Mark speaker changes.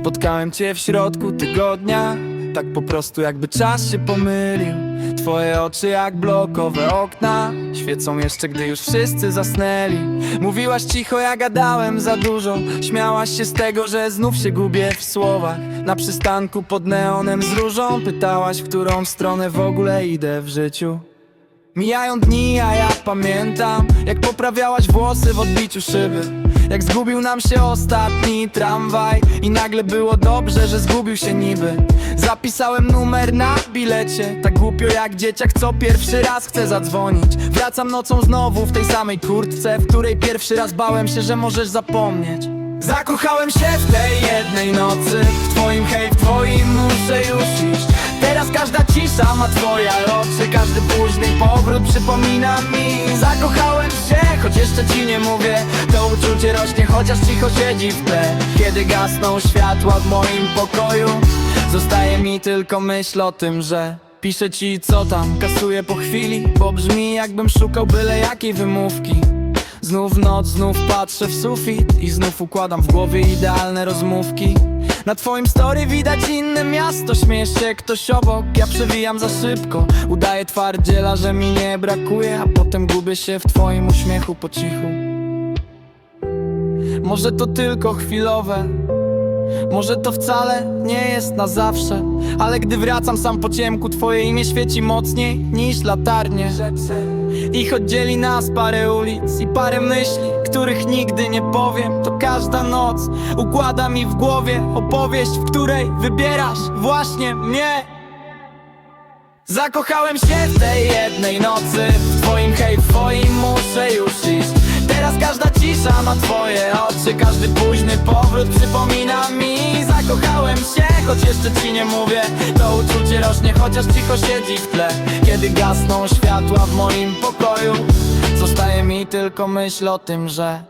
Speaker 1: Spotkałem cię w środku tygodnia. Tak po prostu jakby czas się pomylił. Twoje oczy jak blokowe okna Świecą jeszcze gdy już wszyscy zasnęli. Mówiłaś cicho, ja gadałem za dużo. Śmiałaś się z tego, że znów się gubię w słowach. Na przystanku pod neonem z różą Pytałaś, w którą stronę w ogóle idę w życiu Mijają dni, a ja pamiętam Jak poprawiałaś włosy w odbiciu szyby. Jak zgubił nam się ostatni tramwaj I nagle było dobrze, że zgubił się niby. Zapisałem numer na bilecie Tak głupio jak dzieciak, co pierwszy raz chce zadzwonić. Wracam nocą znowu w tej samej kurtce W której pierwszy raz bałem się, że możesz zapomnieć. Zakochałem się w tej jednej nocy W twoim hej, w twoim muszę już iść. Teraz każda cisza ma twoje oczy Każdy późny powrót przypomina mi. Zakochałem się, choć jeszcze ci nie mówię. To uczucie rośnie, chociaż cicho siedzi w tle. Kiedy gasną światła w moim pokoju Zostaje mi tylko myśl o tym, że Piszę ci co tam, kasuję po chwili Bo brzmi jakbym szukał byle jakiej wymówki Znów noc, znów patrzę w sufit I znów układam w głowie idealne rozmówki. Na twoim story widać inne miasto Śmiesz się ktoś obok, ja przewijam za szybko Udaję twardziela, że mi nie brakuje A potem gubię się w twoim uśmiechu po cichu. Może to tylko chwilowe może to wcale nie jest na zawsze Ale gdy wracam sam po ciemku Twoje imię świeci mocniej niż latarnie. I choć dzieli nas parę ulic i parę myśli Których nigdy nie powiem To każda noc układa mi w głowie Opowieść, w której wybierasz właśnie mnie. Zakochałem się w tej jednej nocy W twoim hej, w twoim muszę już każda cisza ma twoje oczy Każdy późny powrót przypomina mi. Zakochałem się, choć jeszcze ci nie mówię. To uczucie rośnie, chociaż cicho siedzi w tle. Kiedy gasną światła w moim pokoju Zostaje mi tylko myśl o tym, że